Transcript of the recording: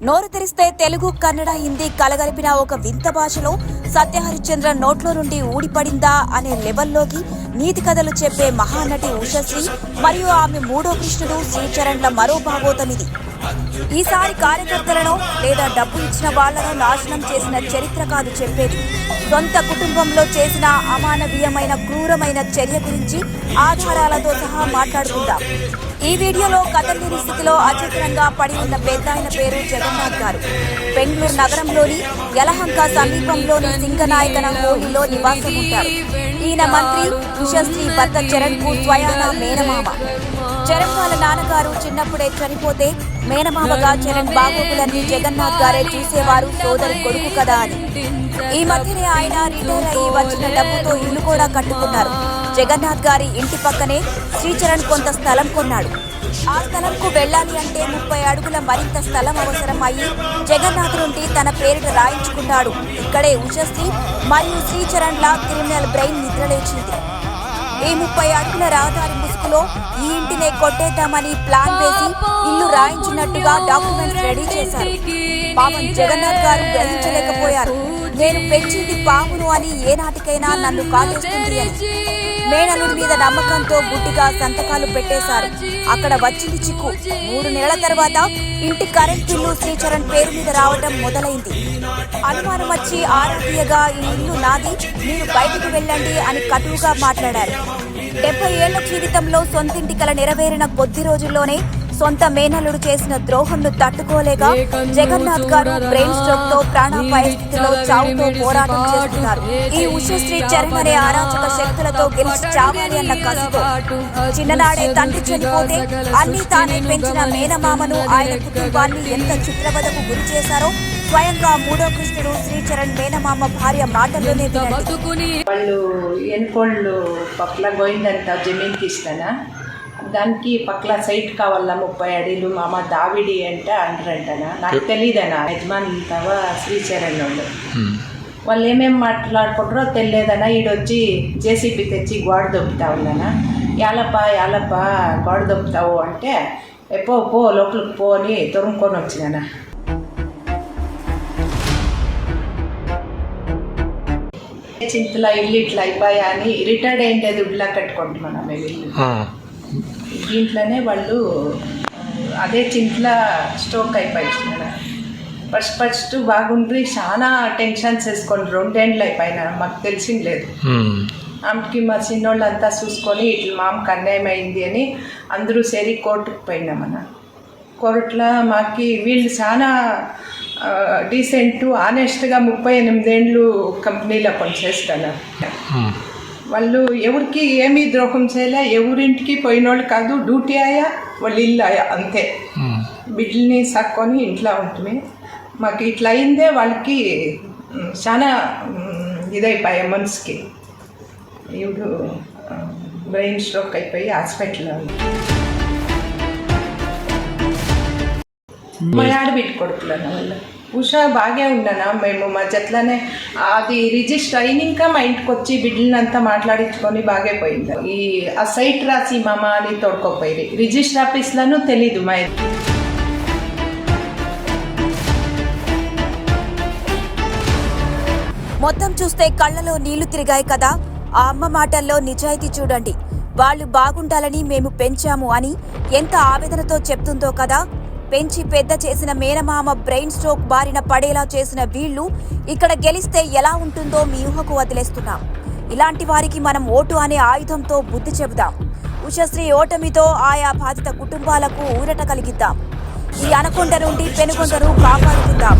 నోరు తెరిస్తే తెలుగు కన్నడ హిందీ కలగలిపిన ఒక వింత భాషలో సత్యహరిశ్చంద్ర నోట్లో నుండి ఊడిపడిందా అనే లెవెల్లోకి నీతి కథలు చెప్పే మహానటి ఉషశ్రీ మరియు ఆమె మూడో కృష్ణుడు శ్రీచరణ్ల మరో భాగోతం ఇది ఈసారి కార్యకర్తలను లేదా డబ్బు ఇచ్చిన వాళ్ళను నాశనం చేసిన చరిత్ర కాదు చెప్పేది. సొంత కుటుంబంలో చేసిన అమానవీయమైన క్రూరమైన చర్య గురించి ఆధారాలతో సహా మాట్లాడుకుందాం. ఈ వీడియోలో కథలేని స్థితిలో అచేతనంగా పడి ఉన్న పెద్దాయన పేరు జగన్నాథ్ గారు. బెంగళూరు నగరంలోని యలహంక సమీపంలోని సింగనాయకన హోలీలో నివాసం ఉంటారు ఈయన మంత్రి ఉషశ్రీ భర్త చరణ్కు స్వయాన మేనమామ. చరణ్ వాళ్ళ నాన్నగారు చిన్నప్పుడే చనిపోతే మేనమామగా చరణ్ బాగోగులన్నీ జగన్నాథ్ గారే చూసేవారు సోదరి కొడుకు కదా అని. ఈ మధ్యనే ఆయన రిటైర్ అయ్యి వచ్చిన డబ్బుతో ఇల్లు కూడా కట్టుకున్నారు. జగన్నాథ్ గారి ఇంటి పక్కనే శ్రీచరణ్ కొంత స్థలం కొన్నాడు. ఆ స్థలంకు వెళ్ళాలి అంటే ముప్పై అడుగుల మరింత స్థలం అవసరం అయ్యి జగన్నాథ్ నుండి తన పేరిట రాయించుకున్నాడు. ఇక్కడే ఉషశ్రీ మరియు శ్రీచరణ్ల క్రిమినల్ బ్రెయిన్ నిద్రలేచింది. ఈ ముప్పై అడుగుల రహదారి ముసుగులో ఈ ఇంటినే కొట్టేద్దామని ప్లాన్ వేసి ఇల్లు రాయించినట్టుగా డాక్యుమెంట్స్ రెడీ చేశారు. పాపం జగన్నాథ్ గారు గ్రహించలేకపోయారు. నేను పెంచింది పామును అని ఏనాటికైనా నన్ను కాటేస్తుంది అని. మేనలుడి మీద నమ్మకంతో గుడ్డిగా సంతకాలు పెట్టేశారు. అక్కడ వచ్చింది చిక్కు. మూడు నెలల తర్వాత ఇంటి కరెంట్ బిల్లు శ్రీచరణ్ పేరు మీద రావడం మొదలైంది. అనుమానం వచ్చి ఆరోగ్యగా ఈ ఇల్లు నాది మీరు బయటికి వెళ్ళండి అని కటువుగా మాట్లాడారు. డెబ్బై ఏళ్ళ జీవితంలో సొంతింటి కల నెరవేరిన కొద్ది రోజుల్లోనే సొంత మేనల్లుడు చేసిన ద్రోహంను తట్టుకోలేక జగన్నాథ్ గారు బ్రెయిన్ స్ట్రోక్తో ప్రాణాపాయ స్థితిలో చావుతో పోరాటం చేస్తున్నారు. ఈ ఉషశ్రీ చరణ్ అనే అరాచక శక్తులతో గెలిచి చావాలి అన్న కసితో చిన్ననాడే తండ్రి చనిపోతే అన్ని తానే పెంచిన మేనమామను ఆయన కుటుంబాన్ని ఎంత చిత్రవదకు గురి చేశారో స్వయంగా మూడో కృష్ణుడు శ్రీచరణ్ మేనమామ భార్య మాటల్లోనే వినండి. వాళ్ళు ఎన్కోళ్ళు పక్కల గోయిందంట జమీన్కి ఇస్తానా దానికి పక్కల సైట్ కావాలా ముప్పై అడిలు? మామ దావిడి అంట అంటారంటనా నాకు తెలియదనా యజమానులతవా శ్రీచరణ్ వాళ్ళు వాళ్ళు ఏమేమి మాట్లాడుకుంటారో తెలియదనా? ఈడొచ్చి జేసీబీ తెచ్చి గోడ దొబ్బుతా ఉన్నానా? యాలప్ప యాలప్ప గోడ దొబ్బుతావు అంటే "ఏ పో పో లోపలికి పో అని తొరుముకొని వచ్చినానా? చింతల ఇల్లు ఇట్లా అయిపోయా అని రిటైర్డ్ అయింది దుడ్లా కట్టుకుంటున్నాం మేము ఇల్లు. దీంట్లోనే వాళ్ళు అదే చింతల స్ట్రోక్ అయిపోయింది. ఫస్ట్ ఫస్ట్ బాగుండ్రి చాలా టెన్షన్స్ వేసుకోండి రెండేండ్లు అయిపోయినా మాకు తెలిసింది లేదు. ఆమెకి మా చిన్నోళ్ళంతా చూసుకొని ఇట్లా మామకు అన్యాయం అయింది అని అందరూ సేరి కోర్టుకు పోయినామన్న. కోర్టులో మాకి వీళ్ళు చాలా డీసెంట్ ఆనెస్ట్గా ముప్పై ఎనిమిదేండ్లు కంపెనీలో పనిచేస్తున్నారు వాళ్ళు ఎవరికి ఏమీ ద్రోహం చేయలే ఎవరింటికి పోయినోళ్ళు కాదు డ్యూటీ ఆయా వాళ్ళ ఇల్లు ఆయా అంతే. బిడ్డల్ని సాక్కొని ఇంట్లో ఉంటుంది మాకు ఇట్లా అయిందే వాళ్ళకి చాలా ఇదైపోయా మనసుకి. ఇప్పుడు బ్రెయిన్ స్ట్రోక్ అయిపోయి హాస్పిటల్లో. మా ఆడబిడ్డ కొడుకులన్న వాళ్ళు. ఉషా బాగే ఉన్నానా? మేము మా జట్లనే అది రిజిస్టర్ అయినాక మా ఇంటికి వచ్చి బిడ్డలంతా మాట్లాడించుకొని బాగే పోయింది. ఈ ఆ సైట్ రాసి మామ అని తోడుకోపోయి రిజిస్టర్ ఆఫీస్లోనూ తెలీదు మా మొత్తం చూస్తే కళ్ళలో నీళ్ళు తిరిగాయి కదా? ఆ అమ్మ మాటల్లో నిజాయితీ చూడండి. వాళ్ళు బాగుండాలని మేము పెంచాము అని ఎంత ఆవేదనతో చెప్తుందో కదా? పెంచి పెద్ద చేసిన మేనమామ బ్రెయిన్ స్ట్రోక్ బారిన పడేలా చేసిన వీళ్ళు ఇక్కడ గెలిస్తే ఎలా ఉంటుందో మీ ఊహకు వదిలేస్తున్నాం. ఇలాంటి వారికి మనం ఓటు అనే ఆయుధంతో బుద్ధి చెబుదాం. ఉషశ్రీ ఓటమితో ఆయా బాధిత కుటుంబాలకు ఊరట కలిగిద్దాం. ఈ అనకొండ నుండి పెనుకొండను కాపాడుకుందాం.